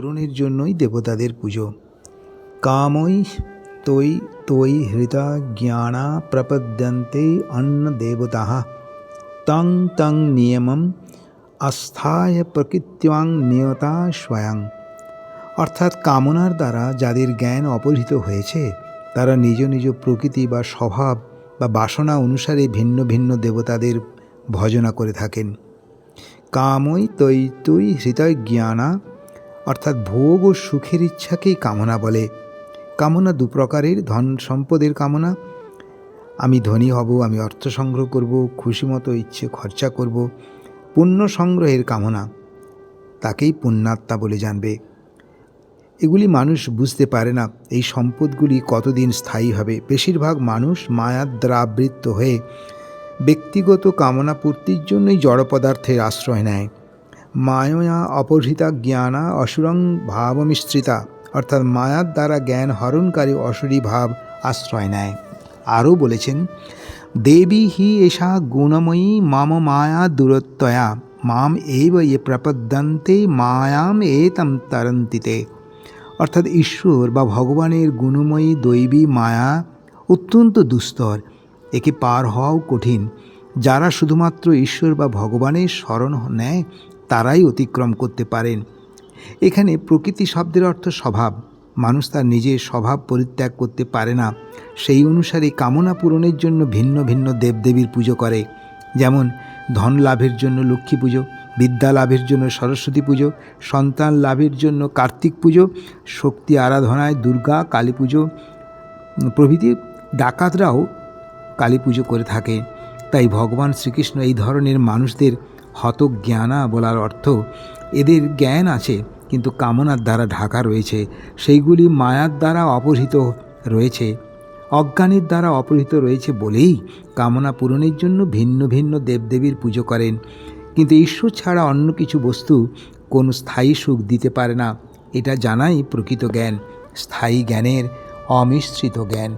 পূরণের জন্যই দেবতাদের পুজো। কামই তৈ তৈ হৃতা জ্ঞানা প্রপদ্যন্তে অন্ন দেবতা। তং তং নিয়মম আস্থায় প্রকৃত্যাং নিয়তা স্বয়ং। অর্থাৎ কামনার দ্বারা যাদের জ্ঞান অপহৃত হয়েছে, তারা নিজ নিজ প্রকৃতি বা স্বভাব বা বাসনা অনুসারে ভিন্ন ভিন্ন দেবতাদের ভজনা করে থাকেন। কামই তৈ তুই হৃদয় জ্ঞানা অর্থাৎ ভোগ ও সুখের ইচ্ছাকেই কামনা বলে। কামনা দু প্রকারের, ধন সম্পদের কামনা। আমি ধনী হব, আমি অর্থ সংগ্রহ করব, খুশি মতো ইচ্ছে খরচা করব, পুণ্য সংগ্রহের কামনা। তাকেই পুণ্যাত্মা বলে জানবে। এগুলি মানুষ বুঝতে পারে না, এই সম্পদগুলি কতদিন স্থায়ী হবে। বেশিরভাগ মানুষ মায়াদ্রাবৃত্ত হয়ে ব্যক্তিগত কামনা পূর্তির জন্যই জড় পদার্থের আশ্রয় নেয়। মায়া অপহৃতা জ্ঞানা অসুরং ভাবমিশ্রিতা, অর্থাৎ মায়ার দ্বারা জ্ঞান হরণকারী অসুরী ভাব আশ্রয় নেয়। আরও বলেছেন, দেবী হি এষা গুণময়ী, মাম মায়া দূরত্বয়া, মাম এব এ প্রপদ্যন্তে, মায়াম এতম তরন্তিতে। অর্থাৎ ঈশ্বর বা ভগবানের গুণময়ী দৈবী মায়া অত্যন্ত দুস্তর, একে পার হওয়াও কঠিন। যারা শুধুমাত্র ঈশ্বর বা ভগবানের স্মরণ নেয় তারাই অতিক্রম করতে পারেন। এখানে প্রকৃতি শব্দের অর্থ স্বভাব। মানুষ তার নিজের স্বভাব পরিত্যাগ করতে পারে না। সেই অনুসারে কামনা পূরণের জন্য ভিন্ন ভিন্ন দেবদেবীর পুজো করে। যেমন ধন লাভের জন্য লক্ষ্মী পুজো, বিদ্যা লাভের জন্য সরস্বতী পুজো, সন্তান লাভের জন্য কার্তিক পুজো, শক্তি আরাধনায় দুর্গা, কালী পুজো, প্রভৃতি ডাকাতরাও কালী পুজো করে থাকে। তাই ভগবান শ্রীকৃষ্ণ এই ধরনের মানুষদের হতজ্ঞানা বলার অর্থ, এদের জ্ঞান আছে, কিন্তু কামনার দ্বারা ঢাকা রয়েছে। সেইগুলি মায়ার দ্বারা অপহৃত রয়েছে। অজ্ঞানের দ্বারা অপহৃত রয়েছে বলেই কামনা পূরণের জন্য ভিন্ন ভিন্ন দেবদেবীর পুজো করেন। কিন্তু ঈশ্বর ছাড়া অন্য কিছু বস্তু কোনো স্থায়ী সুখ দিতে পারে না, এটা জানাই প্রকৃত জ্ঞান। স্থায়ী জ্ঞানের অমিশ্রিত জ্ঞান।